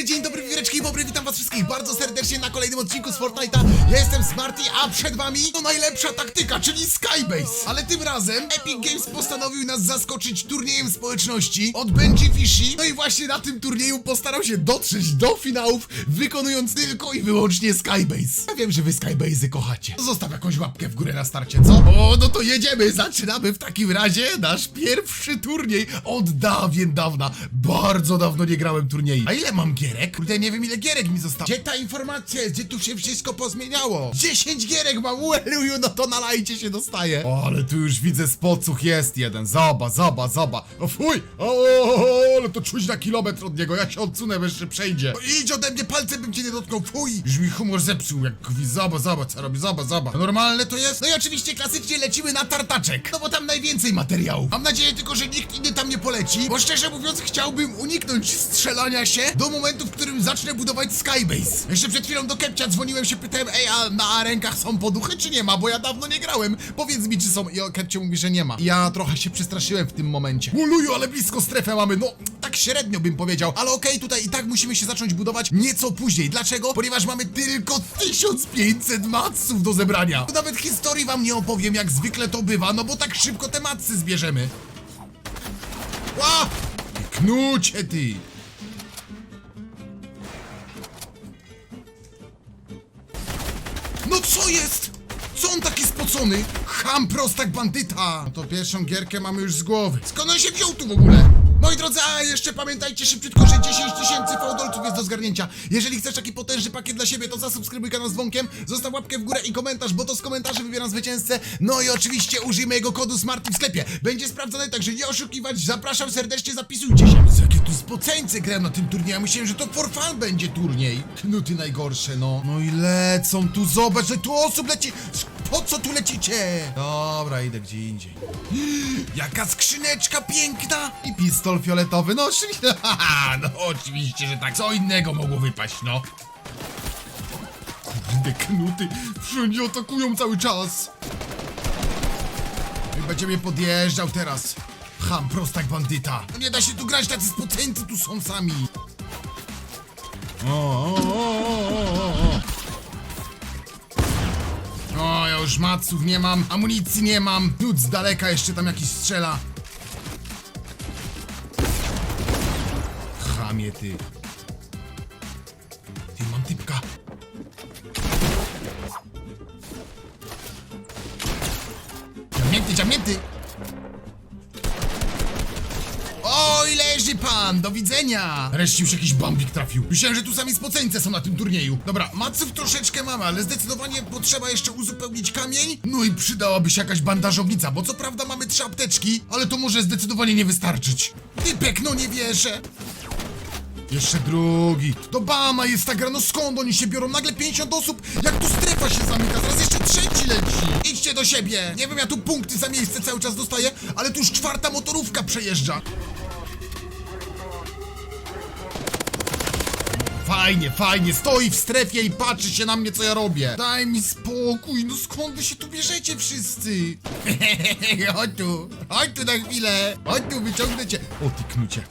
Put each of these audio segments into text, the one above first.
dobry, dzień dobry, wiwreczki, dobry, witam was wszystkich bardzo serdecznie na kolejnym odcinku z Fortnite'a. Ja jestem Smarty, a przed wami to najlepsza taktyka, czyli Skybase. Ale tym razem Epic Games postanowił nas zaskoczyć turniejem społeczności od Benji Fishy. No i właśnie na tym turnieju postarał się dotrzeć do finałów, wykonując tylko i wyłącznie Skybase. Ja wiem, że wy Skybase'y kochacie. Zostaw jakąś łapkę w górę na starcie, co? O, no to jedziemy, zaczynamy w takim razie nasz pierwszy turniej od dawien dawna. Bardzo dawno nie grałem turniej. A ile mam gierek? Kurde, nie wiem ile gierek mi zostało. Gdzie ta informacja jest? Gdzie tu się wszystko pozmieniało? 10 gierek mam, ueluju, no to na lajcie się dostaje. O, ale tu już widzę spocuch jest jeden. Zoba, zoba, zoba. O fuj! O, ale to czuć na kilometr od niego. Ja się odsunę, bo jeszcze przejdzie. O, idź ode mnie, palcem bym cię nie dotknął. Fuj! Już mi humor zepsuł, jak mówi zoba, zoba, co robi, zoba. To normalne to jest? No i oczywiście klasycznie lecimy na tartaczek. No bo tam najwięcej materiałów. Mam nadzieję tylko, że nikt inny tam nie poleci, bo szczerze mówiąc chciałbym uniknąć strzelania się do momentu, w którym zacznę budować Skybase. Jeszcze przed chwilą do Kepcia dzwoniłem się, pytałem, ej, a na rękach są poduchy, czy nie ma? Bo ja dawno nie grałem. Powiedz mi, czy są. I Kepcie mówi, że nie ma. Ja trochę się przestraszyłem w tym momencie. Uluju, ale blisko strefę mamy. No, tak średnio bym powiedział. Ale okej, tutaj i tak musimy się zacząć budować nieco później. Dlaczego? Ponieważ mamy tylko 1500 matsów do zebrania. Nawet historii wam nie opowiem, jak zwykle to bywa, no bo tak szybko te matsy zbierzemy. Ła! Knucie ty! Jest? Co on taki spocony? Ham prostak bandyta! No to pierwszą gierkę mamy już z głowy. Skąd on się wziął tu w ogóle? Moi drodzy, a jeszcze pamiętajcie szybciutko, że 10 tysięcy fałdolców jest do zgarnięcia. Jeżeli chcesz taki potężny pakiet dla siebie, to zasubskrybuj kanał z dzwonkiem, zostaw łapkę w górę i komentarz, bo to z komentarzy wybieram zwycięzcę. No i oczywiście użyj mojego kodu SMARTY w sklepie. Będzie sprawdzone, także nie oszukiwać. Zapraszam serdecznie, zapisujcie się. Jakie tu spoceńce grałem na tym turnieju. Ja myślałem, że to for fun będzie turniej. Knuty najgorsze, no. No i lecą tu, zobacz, że tu osób leci. Po co tu lecicie? Dobra, idę gdzie indziej. Jaka skrzyneczka piękna! I pistol fioletowy, no oczywiście. No oczywiście, że tak. Co innego mogło wypaść, no. Kurde, knuty wszędzie atakują cały czas. I będzie podjeżdżał teraz. Ham, prostak bandyta. No nie da się tu grać, tacy spoceńcy tu są sami. O, o, o, o, o, o. O, ja już maców nie mam, amunicji nie mam. Nut z daleka jeszcze tam jakiś strzela. Chamie. Ty, Leży pan, do widzenia! Wreszcie już jakiś bambik trafił. Myślałem, że tu sami spoceńce są na tym turnieju. Dobra, maców troszeczkę mamy, ale zdecydowanie potrzeba jeszcze uzupełnić kamień. No i przydałaby się jakaś bandażownica, bo co prawda mamy trzy apteczki, ale to może zdecydowanie nie wystarczyć. Typek, no nie wierzę. Jeszcze drugi. To Bama jest ta gra, no skąd oni się biorą? Nagle 50 osób, jak tu strefa się zamyka, zaraz jeszcze trzeci leci. Idźcie do siebie. Nie wiem, ja tu punkty za miejsce cały czas dostaję, ale tu już czwarta motorówka przejeżdża. Fajnie, fajnie, stoi w strefie i patrzy się na mnie, co ja robię. Daj mi spokój, no skąd wy się tu bierzecie wszyscy? chodź tu, chodź tu na chwilę, chodź tu, wyciągnę cię. O, ty knucie.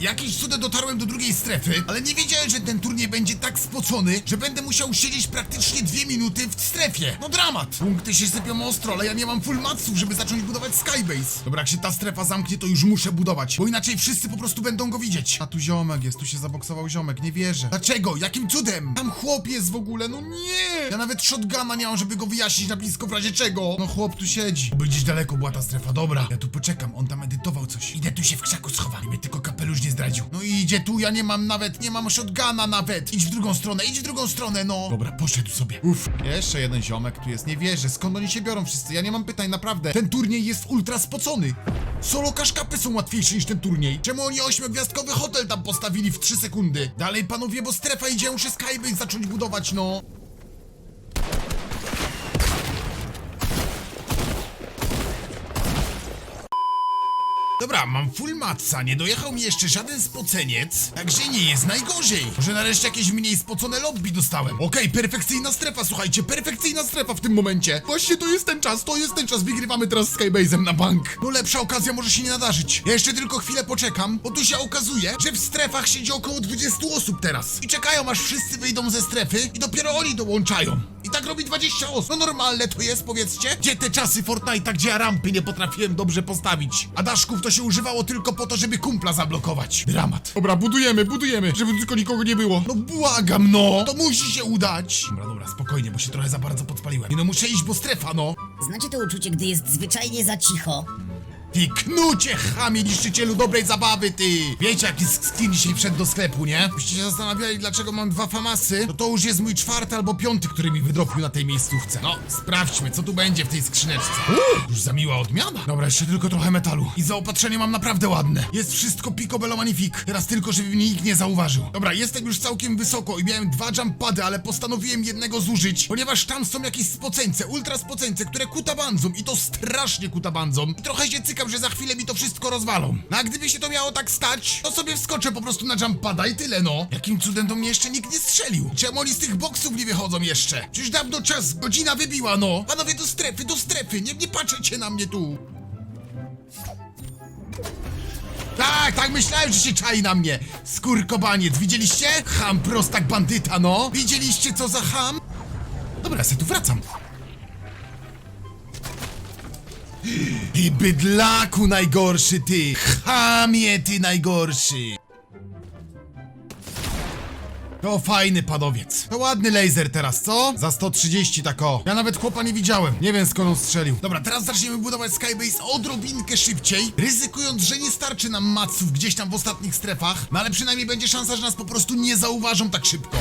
Jakimś cudem dotarłem do drugiej strefy, ale nie wiedziałem, że ten turniej będzie tak spocony, że będę musiał siedzieć praktycznie dwie minuty w strefie. No dramat! Punkty się sypią ostro, ale ja nie mam full matsów, żeby zacząć budować Skybase. Dobra, jak się ta strefa zamknie, to już muszę budować, bo inaczej wszyscy po prostu będą go widzieć. A tu ziomek jest, tu się zaboksował ziomek, nie wierzę. Dlaczego? Jakim cudem? Tam chłop jest w ogóle, no nie! Ja nawet shotguna nie mam, żeby go wyjaśnić na blisko w razie czego. No chłop tu siedzi. By gdzieś daleko była ta strefa, dobra. Ja tu poczekam, on tam edytował coś. Idę tu się w krzaku schowam, mnie tylko kapelusz nie zdradził. No i idzie tu, ja nie mam nawet, nie mam shotguna nawet. Idź w drugą stronę, idź w drugą stronę, no. Dobra, poszedł sobie. Uff, jeszcze jeden ziomek tu jest, nie wierzę. Skąd oni się biorą wszyscy? Ja nie mam pytań, naprawdę. Ten turniej jest ultra spocony. Solo kaszkapy są łatwiejsze niż ten turniej. Czemu oni ośmiogwiazdkowy hotel tam postawili w 3 sekundy? Dalej, panowie, bo strefa idzie, muszę Skybase zacząć budować, no. Dobra, mam full matca, nie dojechał mi jeszcze żaden spoceniec, także nie jest najgorzej. Może nareszcie jakieś mniej spocone lobby dostałem. Okej, perfekcyjna strefa, słuchajcie, perfekcyjna strefa w tym momencie. Właśnie to jest ten czas, to jest ten czas, wygrywamy teraz z Skybase'em na bank. No lepsza okazja może się nie nadarzyć. Ja jeszcze tylko chwilę poczekam, bo tu się okazuje, że w strefach siedzi około 20 osób teraz. I czekają aż wszyscy wyjdą ze strefy i dopiero oni dołączają. I tak robi 20 osób. No normalne to jest, powiedzcie? Gdzie te czasy Fortnite'a, gdzie ja rampy nie potrafiłem dobrze postawić? A daszków to się używało tylko po to, żeby kumpla zablokować. Dramat. Dobra, budujemy, budujemy, żeby tylko nikogo nie było. No błagam, no! To musi się udać! Dobra, dobra, spokojnie, bo się trochę za bardzo podpaliłem. Nie no, muszę iść, bo strefa, no! Znacie to uczucie, gdy jest zwyczajnie za cicho? Ty knucie, chamie, niszczycielu dobrej zabawy, ty! Wiecie, jaki skin dzisiaj wszedł do sklepu, nie? Byście się zastanawiali, dlaczego mam dwa famasy? No to już jest mój czwarty albo piąty, który mi wydropił na tej miejscówce. No, sprawdźmy, co tu będzie w tej skrzyneczce. Uuu, już za miła odmiana. Dobra, jeszcze tylko trochę metalu. I zaopatrzenie mam naprawdę ładne. Jest wszystko picobello magnifique. Teraz tylko, żeby mnie nikt nie zauważył. Dobra, jestem już całkiem wysoko i miałem dwa jumpady, ale postanowiłem jednego zużyć, ponieważ tam są jakieś spoceńce, ultra spoceńce, które kutabandzą i to strasznie kutabandzą. I trochę się że za chwilę mi to wszystko rozwalą. No a gdyby się to miało tak stać, to sobie wskoczę po prostu na jumpada i tyle no. Jakim cudem do mnie jeszcze nikt nie strzelił? Czemu oni z tych boksów nie wychodzą jeszcze? Przecież dawno czas, godzina wybiła no. Panowie do strefy, do strefy, nie, nie patrzcie na mnie tu. Tak, tak myślałem, że się czai na mnie. Skurkobaniec, widzieliście? Ham prostak bandyta, no. Widzieliście co za ham? Dobra, ja se tu wracam. I bydlaku najgorszy ty! Chamie ty najgorszy! To fajny panowiec. To ładny laser teraz, co? Za 130 tak o. Ja nawet chłopa nie widziałem. Nie wiem skąd on strzelił. Dobra, teraz zaczniemy budować Skybase odrobinkę szybciej, ryzykując, że nie starczy nam maców gdzieś tam w ostatnich strefach, no ale przynajmniej będzie szansa, że nas po prostu nie zauważą tak szybko.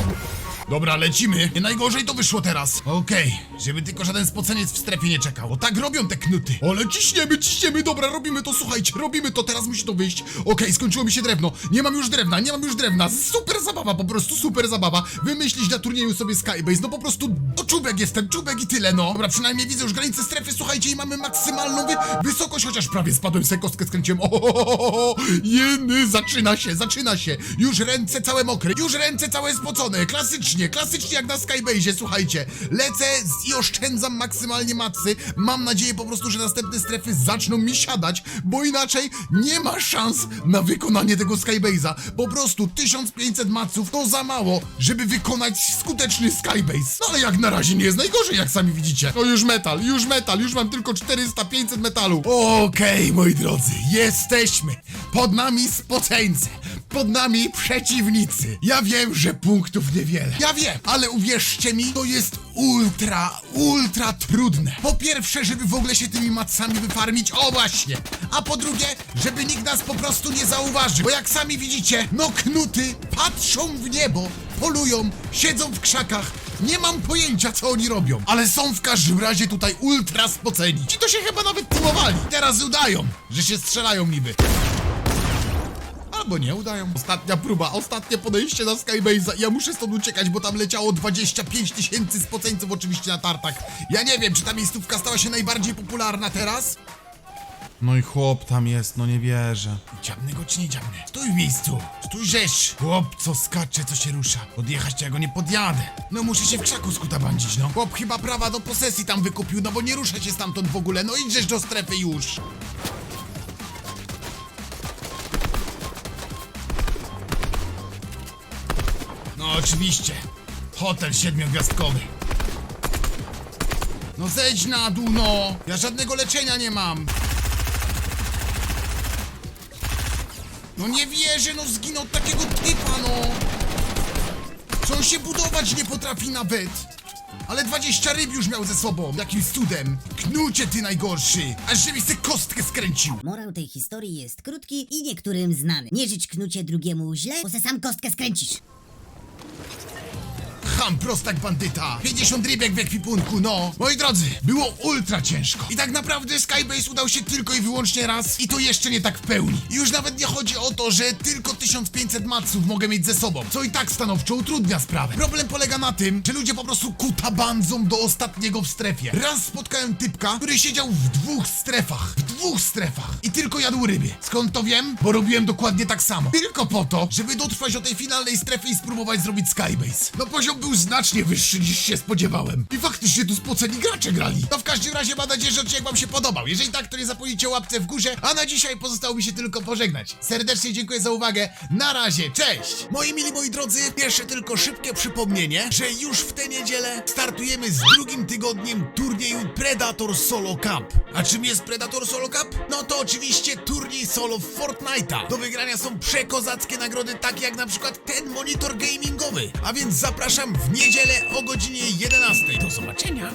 Dobra, lecimy. Nie najgorzej to wyszło teraz. Okej, żeby tylko żaden spoceniec w strefie nie czekał. Bo tak robią te knuty. Ale ciśniemy, ciśniemy, dobra, robimy to, słuchajcie, robimy to, teraz musi to wyjść. Okej, skończyło mi się drewno. Nie mam już drewna, nie mam już drewna. Super zabawa, po prostu super zabawa. Wymyślić na turnieju sobie Skybase, no po prostu, no czubek jestem, czubek i tyle, no. Dobra, przynajmniej widzę już granicę strefy, słuchajcie, i mamy maksymalną wy wysokość, chociaż prawie spadłem, sobie kostkę skręciłem. O, jeny, zaczyna się, zaczyna się. Już ręce całe mokre, już ręce całe spocone, klasycznie, klasycznie jak na Skybase, słuchajcie. Lecę i oszczędzam maksymalnie macy. Mam nadzieję po prostu, że następne strefy zaczną mi siadać, bo inaczej nie ma szans na wykonanie tego Skybase'a. Po prostu 1500 maców to za mało, żeby wykonać skuteczny Skybase. No ale jak na razie nie jest najgorzej, jak sami widzicie. O, już metal, już metal, już mam tylko 400-500 metalu. Okej, moi drodzy, jesteśmy. Pod nami spoceńce. Pod nami przeciwnicy. Ja wiem, że punktów niewiele. Ja wiem, ale uwierzcie mi, to jest ultra, ultra trudne. Po pierwsze, żeby w ogóle się tymi macami wyfarmić, o właśnie. A po drugie, żeby nikt nas po prostu nie zauważył. Bo jak sami widzicie, no knuty patrzą w niebo, polują, siedzą w krzakach. Nie mam pojęcia, co oni robią, ale są w każdym razie tutaj ultra spoceni. Ci to się chyba nawet timowali. Teraz udają, że się strzelają niby. Albo nie udają. Ostatnia próba, ostatnie podejście na Skybase'a. Ja muszę stąd uciekać, bo tam leciało 25 tysięcy spoceńców oczywiście na tartak. Ja nie wiem, czy ta miejscówka stała się najbardziej popularna teraz? No i chłop tam jest, no nie wierzę. Dziabny go czy nie dziabny? Stój w miejscu, stój rzeź. Chłop, co skacze, co się rusza. Podjechać to ja go nie podjadę. No muszę się w krzaku skutabandzić, no. Chłop chyba prawa do posesji tam wykupił, no bo nie rusza się stamtąd w ogóle. No idźesz do strefy już. Oczywiście. Hotel siedmiogwiazdkowy. No zejdź na dół, no! Ja żadnego leczenia nie mam! No nie wierzę, no zginął takiego typa, no! Co on się budować nie potrafi nawet! Ale 20 ryb już miał ze sobą, jakimś cudem! Knucie ty najgorszy! Aż żebyś se kostkę skręcił! Morał tej historii jest krótki i niektórym znany. Nie życz knucie drugiemu źle, bo se sam kostkę skręcisz. Ham, prostak bandyta! 50 rybek w ekwipunku, no! Moi drodzy, było ultra ciężko. I tak naprawdę Skybase udał się tylko i wyłącznie raz i to jeszcze nie tak w pełni. I już nawet nie chodzi o to, że tylko 1500 maców mogę mieć ze sobą, co i tak stanowczo utrudnia sprawę. Problem polega na tym, że ludzie po prostu kutabandzą do ostatniego w strefie. Raz spotkałem typka, który siedział w dwóch strefach. W dwóch strefach i tylko jadł ryby. Skąd to wiem? Bo robiłem dokładnie tak samo. Tylko po to, żeby dotrwać do tej finalnej strefy i spróbować zrobić Skybase. No poziom był znacznie wyższy niż się spodziewałem. I faktycznie tu spoceni gracze grali. No w każdym razie mam nadzieję, że odcinek wam się podobał. Jeżeli tak, to nie zapomnijcie o łapce w górze, a na dzisiaj pozostało mi się tylko pożegnać. Serdecznie dziękuję za uwagę. Na razie, cześć! Moi mili, moi drodzy, jeszcze tylko szybkie przypomnienie, że już w tę niedzielę startujemy z drugim tygodniem turnieju Predator Solo Cup. A czym jest Predator Solo Cup? No to oczywiście turniej solo w Fortnite'a. Do wygrania są przekozackie nagrody, takie jak na przykład ten monitor gamingowy. A więc zapraszam w niedzielę o godzinie 11. Do zobaczenia!